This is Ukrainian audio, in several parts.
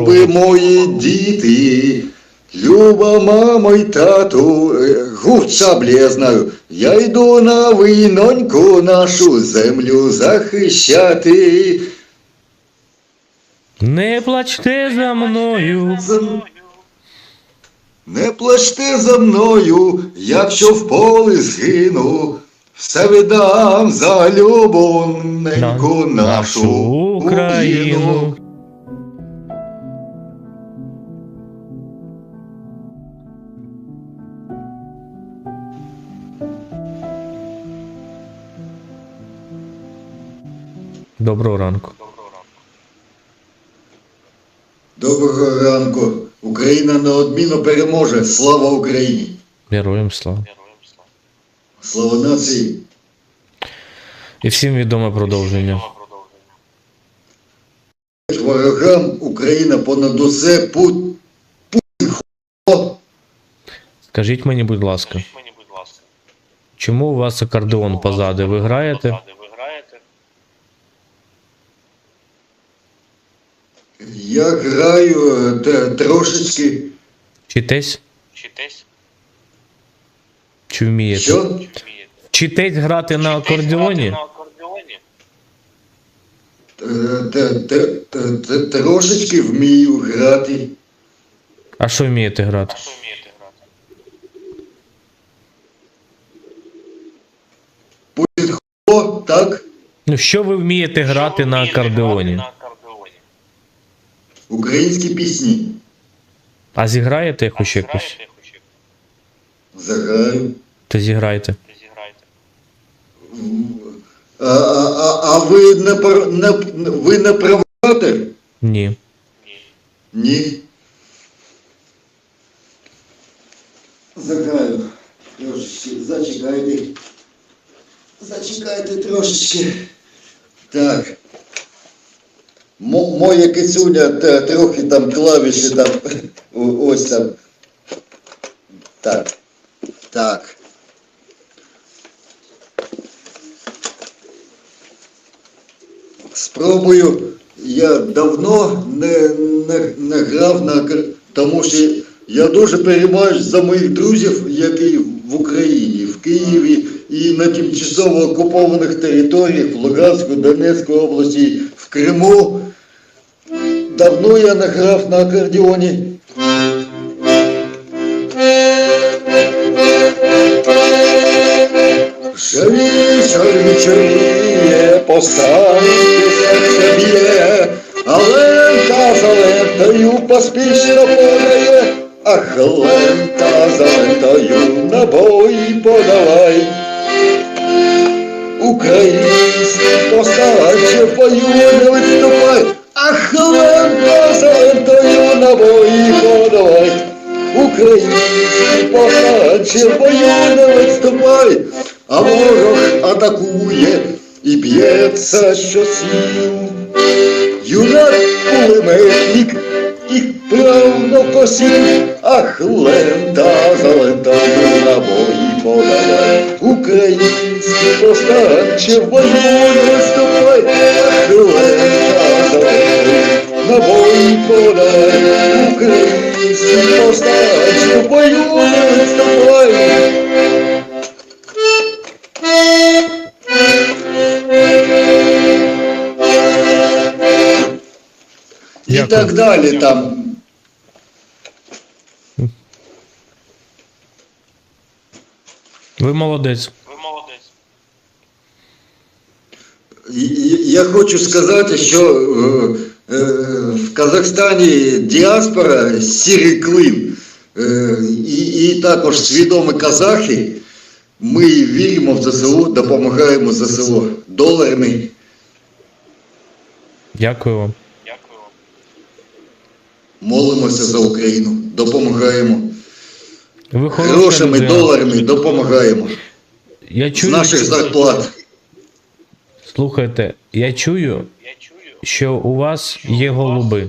Люби мої діти, люба мамо й тату, Е, гуф я знаю. Я йду на війноньку нашу землю захищати. Не плачте за мною. Не плачте за мною, якщо в полі згину, все віддам за любоненьку На нашу Україну. Доброго ранку. Доброго ранку. Україна неодмінно переможе. Слава Україні! Героям слава. Слава нації! І всім відоме продовження. Ворогам Україна понад усе пут. Путін. Скажіть мені, будь ласка, Мені, будь ласка, чому у вас акордеон? Позади ви граєте? Я граю е, трошечки. Вчитесь? Вчитесь? Чи вмієте? Що? Вчитесь грати на акордеоні? На акордеоні? Е, те- те- те- те- Трошечки вмію грати. А що вмієте грати? Що вмієте грати? Так? Ну, що ви вмієте грати Що на акордеоні? грати На акордеоні. Українські пісні. А зіграєте хоч якось? зіграєте? Заграю. То зіграйте. Зіграєте. А, а, а, ви не, не, ви не провокатор? Ні. Ні. Ні. Заграю. Трошечки. Зачекайте. Зачекайте трошечки. Так. Мо- моя кицюня трохи там клавіші там. Ось там. Так. Так. Спробую. Я давно не, не, не грав на тому що я дуже переймаюсь за моїх друзів, які в Україні, в Києві і на тимчасово окупованих територіях в Луганську, Донецькій області, в Криму. Давно я не грав на акордеоні. Живі, живі, чорніє, повстаньте серце б'є, але лента за лентою поспішно подає, ах, лента за лентою набої подавай. Український повстанче в бою не відступай, ах, лента за лентою набої подавай. Український повстанче в бою не відступай, а ворог атакує і б'ється щосил. Юнак кулеметник їх правно косив, ах, лента за лентою набої подавай. Український повстанче в бою не виступай, ах, лента набої подавай. Український повстанче в бою не виступай. І Дякую. так далі там. Ви молодець. Ви молодець. І- і- Я хочу сказати, що е, е, в Казахстані діаспора сірий клин. Е, І, і також свідомі казахи. Ми віримо в ЗСУ, допомагаємо ЗСУ доларами. Дякую вам. Молимося за Україну, допомагаємо. Ви хороша Грошами, людина. доларами допомагаємо. Я З наших зарплат. слухайте, я чую, Я чую, що у вас є голуби. вас Є голуби.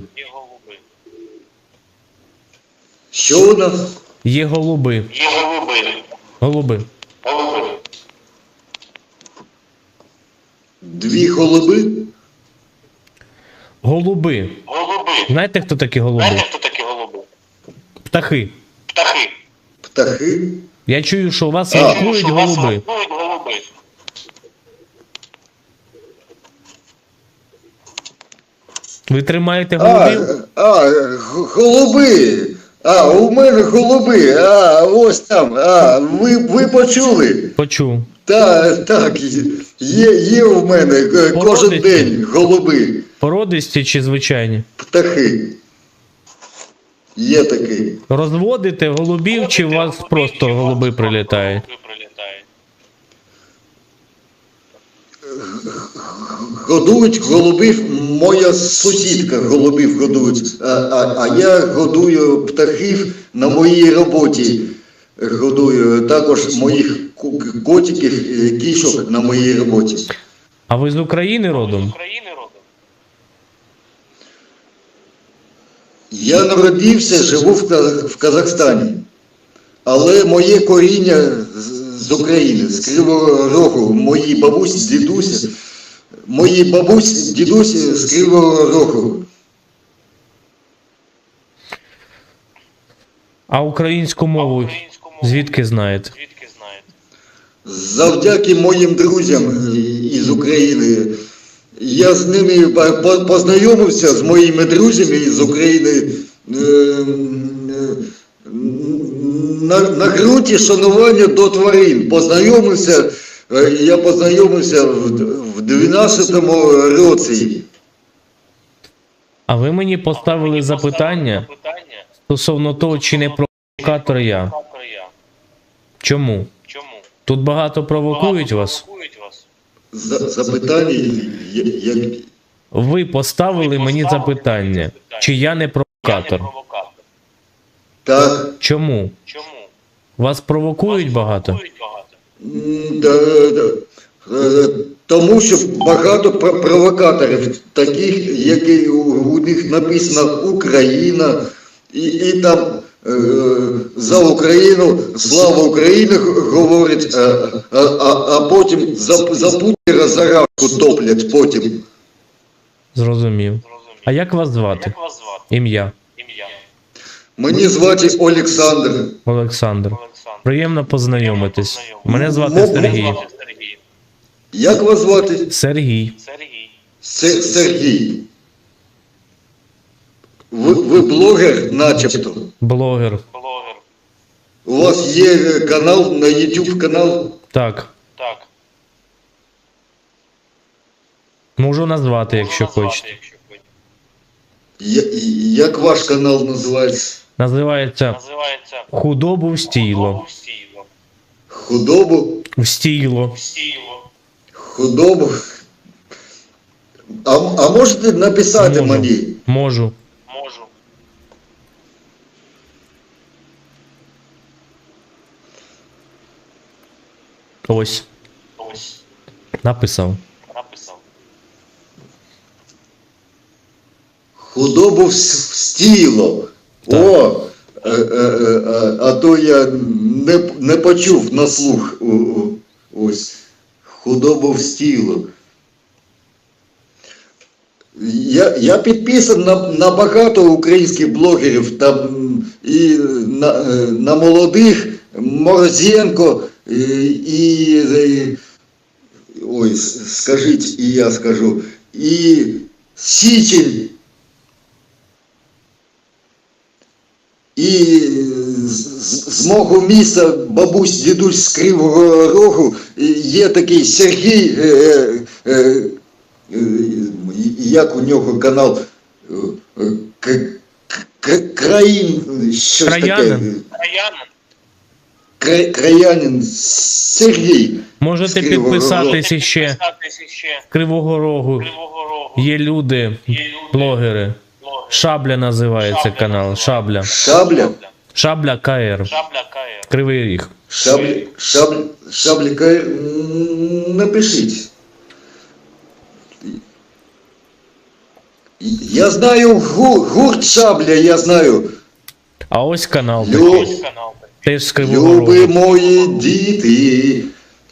Що у нас? Є голуби. Є голуби. Голуби. Голуби. Дві голуби? Голуби. Голуби. Знаєте, хто такі голуби? Знаєте, хто такі голуби? Птахи. Птахи. Птахи. Я чую, що у вас А. вас голуби. голуби. Ви тримаєте А, голубів? а, г- голуби. А, у мене голуби. А, ось там. А, ви, ви почули? Почув. Так, так, є, є у мене е, кожен Породисті? день голуби, Породисті чи звичайні? птахи. Є такий. Розводите голубів, чи у вас просто? Голуби прилітають. Годують голубів, моя сусідка голубів годують, а, а, а я годую птахів на моїй роботі. Годую також моїх котиків, е, кішок на моїй роботі. А ви з України родом? Я народився, живу в, Казахстані, але моє коріння з- України, з Кривого Рогу, мої бабусь, дідусь, мої бабусь, дідусь з Кривого Рогу. А українську мову звідки знаєте? Завдяки моїм друзям із України. Я з ними по- по- познайомився з моїми друзями з України е, е, на, на ґрунті шанування до тварин. Познайомився, я познайомився в, в 12-му році. А ви мені поставили запитання стосовно того, чи не провокатор я. Чому? Тут багато провокують вас. Запитання, Ви поставили мені запитання, чи я не провокатор. провокатор. так, Чому? Чому? Вас провокують багато? Е, Тому що багато провокаторів, таких, які у, них написано Україна, і, і там е, за Україну, слава Україні г- говорять, а, а, а, а потім за, за Путіна заравку топлять потім. Зрозумів. А як вас звати? Як Ім'я. Мені звати Олександр. Олександр. Приємно познайомитись. Мене звати Мо- Сергій. Як вас звати? Сергій. Сергій. Се- Сергій. Ви, ви блогер, начебто. Блогер. Блогер. У вас є е, канал на YouTube канал. Так. Так. Можу назвати, якщо хочете. Якщо хочете. Як ваш канал називається? Називається Худобу в стіло. Стіло. Худобу? В стіло. Стіло. Худобу? А, а можете написати Можу. мені? Можу. Можу. Ось. Ось. Написав. Написав. Худобу в с- стіло. О! е, е, е, а, то я не, не почув на слух. Ось. Худобу в стіло. Я, я підписаний на, на багато українських блогерів там і на, на молодих Морозенко і, і, ой, скажіть, і я скажу, і Січень, і з, мого міста бабусь, дідусь з Кривого Рогу і є такий Сергій, е, е, е, е, як у нього канал е, К- К- Країн, щось таке. Краянин? Краянин. Кра- Краянин Сергій. Можете підписатись іще Кривого Рогу. Кривого Рогу. Є люди, Є люди. блогери. Блогер. Шабля називається Шабля канал. Шабля. Шабля. Шабля КР. Шабля КР. Кривий ріг. Шаблі, шаблі, шабліка, м, напишіть. Я знаю гу- гурт шабля, я знаю. А ось канал. Лю, Ось канал. Теж з Кривого люби Рогу. мої діти,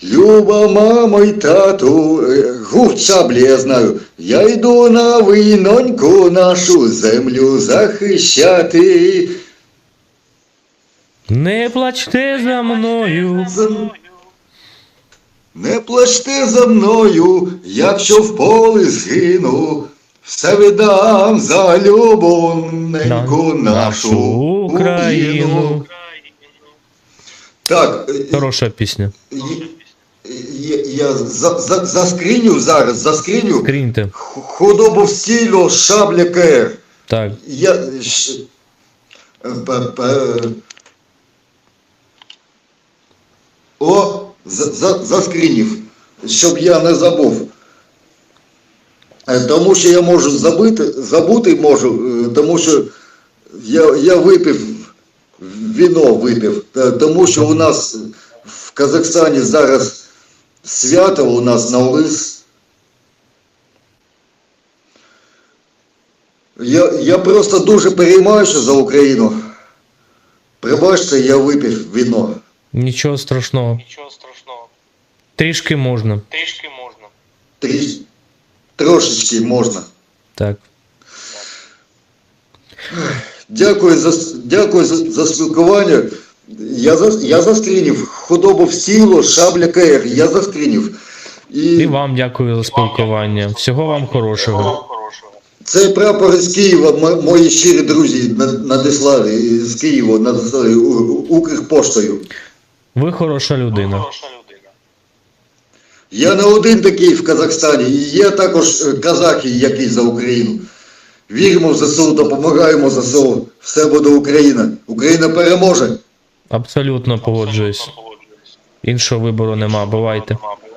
Люба мамо й тату, е, Гурт шаблі я знаю. Я йду на війноньку нашу землю захищати. Не плачте за мною. Не плачте за мною, якщо в полі згину, все віддам за любоненьку нашу Україну. Так, е, Хороша пісня. Я, я за, за, заскріню зараз, заскріню Скріньте. Худобу в стілю шабля КР. Так. Я... е, п- п- О, за, за, заскрінів, щоб я не забув. Е, Тому що я можу забити, забути можу, е, тому що я, я випив, віно випив, Е, тому що у нас в Казахстані зараз свято у нас Наурыз. Я, я просто дуже переймаюся за Україну. Пробачте, я випив віно. Нічого страшного. Нічого страшного. Трішки можна. Трішки можна. Тріш... Трошечки можна. Так. Дякую за, дякую за, за спілкування. Я, за, я заскрінів худобу в сіло, шабля КР, я заскрінів. І І вам дякую за спілкування. Всього вам хорошого. Цей прапор з Києва, мої щирі друзі на- надіслали з Києва, надіслали У- Укрпоштою. Ви хороша людина. хороша людина. Я не один такий в Казахстані, і є також е, казахи, які за Україну. Віримо в ЗСУ, допомагаємо ЗСУ. Все буде Україна. Україна переможе. Абсолютно погоджуюсь. Іншого вибору нема. Бувайте. Нема, бувайте.